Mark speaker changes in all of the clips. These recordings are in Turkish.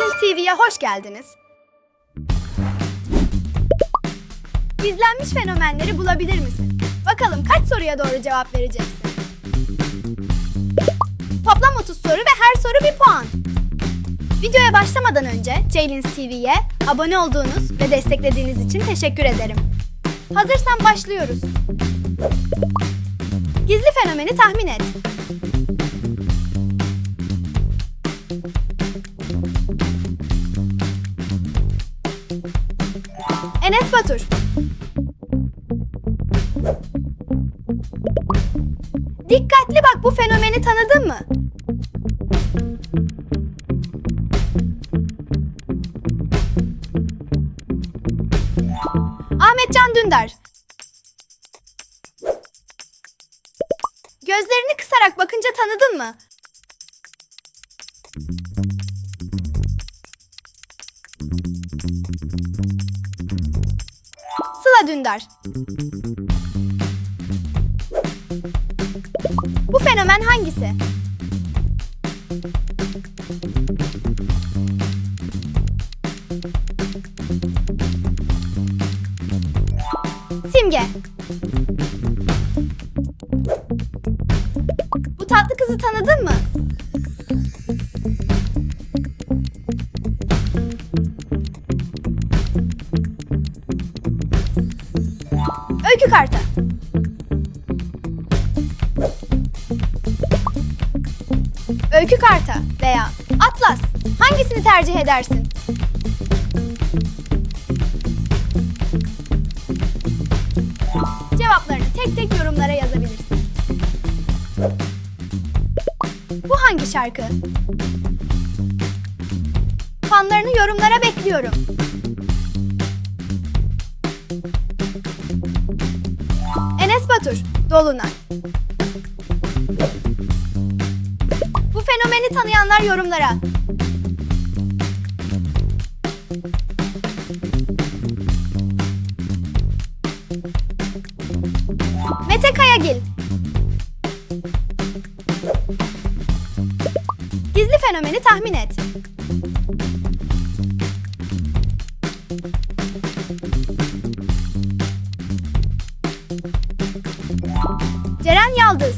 Speaker 1: Ceylin TV'ye hoş geldiniz. Gizlenmiş fenomenleri bulabilir misin? Bakalım kaç soruya doğru cevap vereceksin? Toplam 30 soru ve her soru bir puan. Videoya başlamadan önce Ceylin TV'ye abone olduğunuz ve desteklediğiniz için teşekkür ederim. Hazırsan başlıyoruz. Gizli fenomeni tahmin et. Enes Batur. Dikkatli bak bu fenomeni tanıdın mı? Ahmet Can Dündar. Gözlerini kısarak bakınca tanıdın mı? Sıla Dündar. Bu fenomen hangisi? Simge. Bu tatlı kızı tanıdın mı? Öykü kartı. Öykü karta veya atlas hangisini tercih edersin? Cevaplarını tek tek yorumlara yazabilirsin. Bu hangi şarkı? Fanlarını yorumlara bekliyorum. Batur, Dolunay. Bu fenomeni tanıyanlar yorumlara. Mete Kayagil. Gizli fenomeni tahmin et. Ceren Yaldız.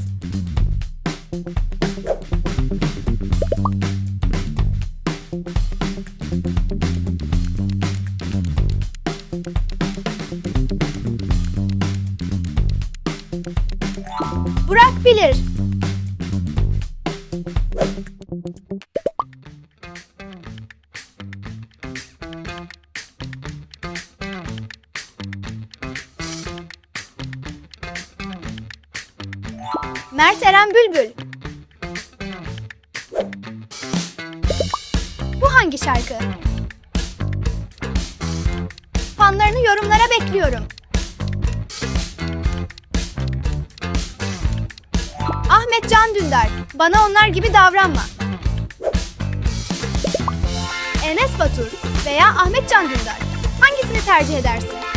Speaker 1: Burak Bilir. Mert Eren Bülbül. Bu hangi şarkı? Fanlarını yorumlara bekliyorum. Ahmet Can Dündar. Bana onlar gibi davranma. Enes Batur veya Ahmet Can Dündar. Hangisini tercih edersin?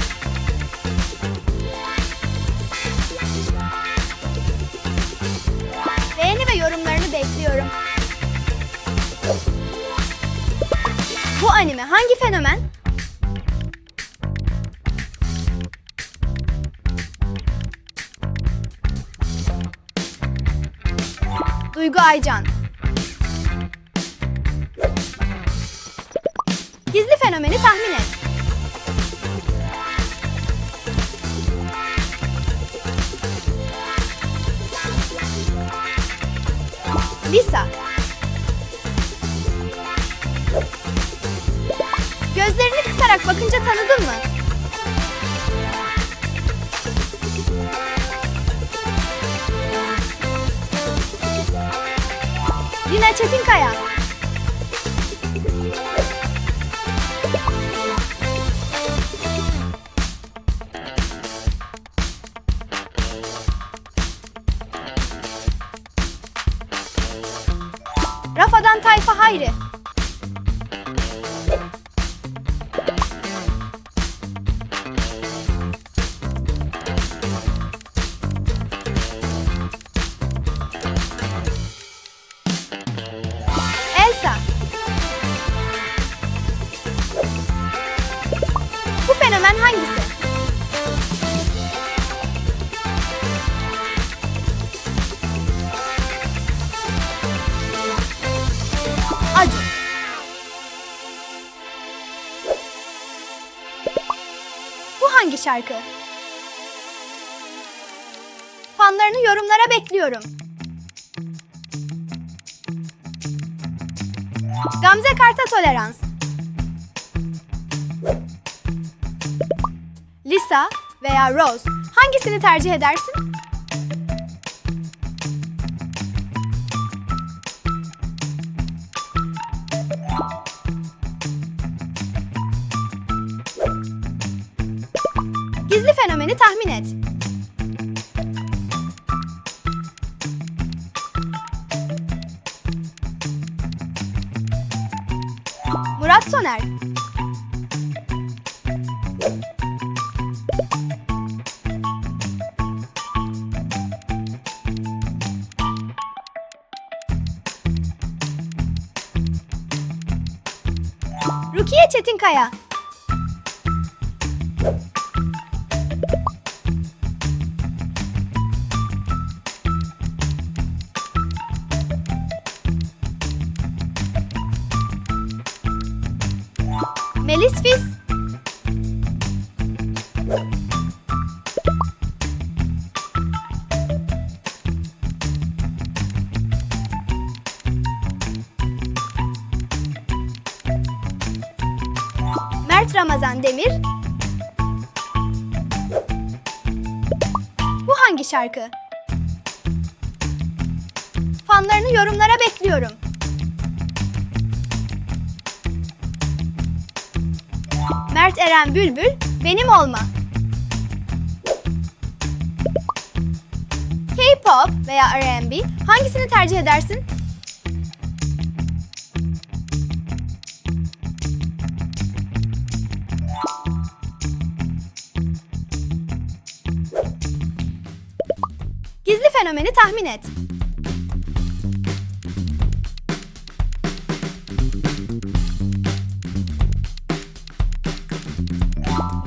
Speaker 1: Bekliyorum. Bu anime hangi fenomen? Duygu Aycan. Gizli fenomeni tahmin et. Lisa. Gözlerini kısarak bakınca tanıdın mı? Lina Çetinkaya. Rafadan Tayfa Hayri. Elsa. Bu fenomen hangisi? Hangi şarkı? Fanlarını yorumlara bekliyorum. Gamze Kart'a tolerans. Lisa veya Rose hangisini tercih edersin? Fenomeni tahmin et. Murat Soner. Rukiye Çetinkaya. Melis Fis. Mert Ramazan Demir. Bu hangi şarkı? Fanlarını yorumlara bekliyorum. Mert Eren Bülbül, benim olma. K-pop veya R&B hangisini tercih edersin? Gizli fenomeni tahmin et.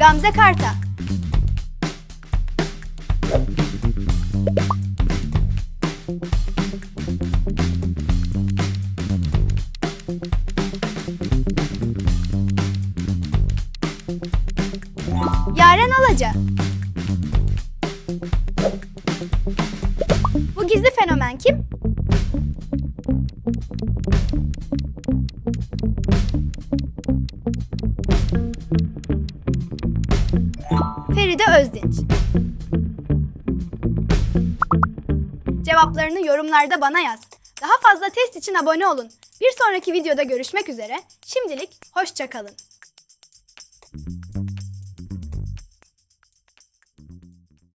Speaker 1: Gamze Karta. Cevaplarını yorumlarda bana yaz. Daha fazla test için abone olun. Bir sonraki videoda görüşmek üzere. Şimdilik hoşçakalın.